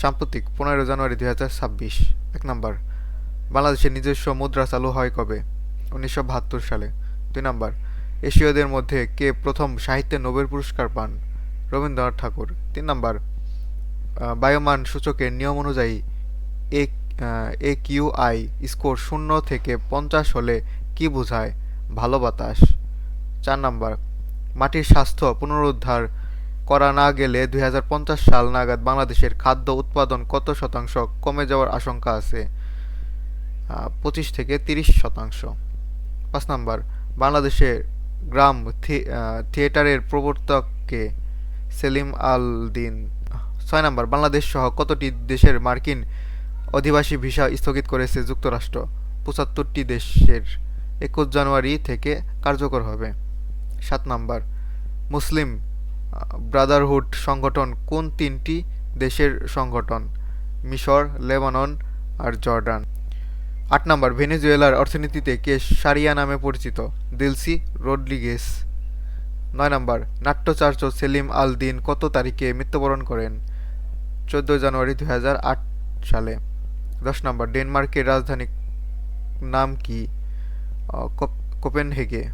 সাম্প্রতিক পনেরো জানুয়ারি দুই হাজার ছাব্বিশ, এক নম্বর, বাংলাদেশের নিজস্ব মুদ্রা চালু হয় কবে? উনিশশো বাহাত্তর সালে। দুই নম্বর, এশীয়দের মধ্যে কে প্রথম সাহিত্যে নোবেল পুরস্কার পান? রবীন্দ্রনাথ ঠাকুর। তিন নম্বর বায়ুমান সূচকের নিয়ম অনুযায়ী এ এ কিউ আই স্কোর শূন্য থেকে পঞ্চাশ হলে কি বোঝায়? ভালো বাতাস। চার নম্বর, মাটির স্বাস্থ্য পুনরুদ্ধার করা না গেলে দুই হাজার পঞ্চাশ সাল নাগাদ বাংলাদেশের খাদ্য উৎপাদন কত শতাংশ কমে যাওয়ার আশঙ্কা আছে? পঁচিশ থেকে তিরিশ শতাংশ। পাঁচ নাম্বার, বাংলাদেশের গ্রাম থিয়েটারের প্রবর্তককে সেলিম আল দিন। ছয় নাম্বার, বাংলাদেশ সহ কতটি দেশের মার্কিন অধিবাসী ভিসা স্থগিত করেছে যুক্তরাষ্ট্র? পঁচাত্তরটি দেশের একুশ জানুয়ারি থেকে কার্যকর হবে। সাত নাম্বার, মুসলিম ব্রাদারহুড সংগঠন কোন তিনটি দেশের সংগঠন? মিশর, লেবানন আর জর্ডান। আট নম্বর, ভেনেজুয়েলার অর্থনীতিতে কে সারিয়া নামে পরিচিত? দিলসি রড্রিগেস। নয় নম্বর, নাট্যচার্য সেলিম আল দিন কত তারিখে মৃত্যুবরণ করেন? চোদ্দ জানুয়ারি দু হাজার আট সালে। দশ নম্বর, ডেনমার্কের রাজধানী নাম কি? কোপেনহেগে।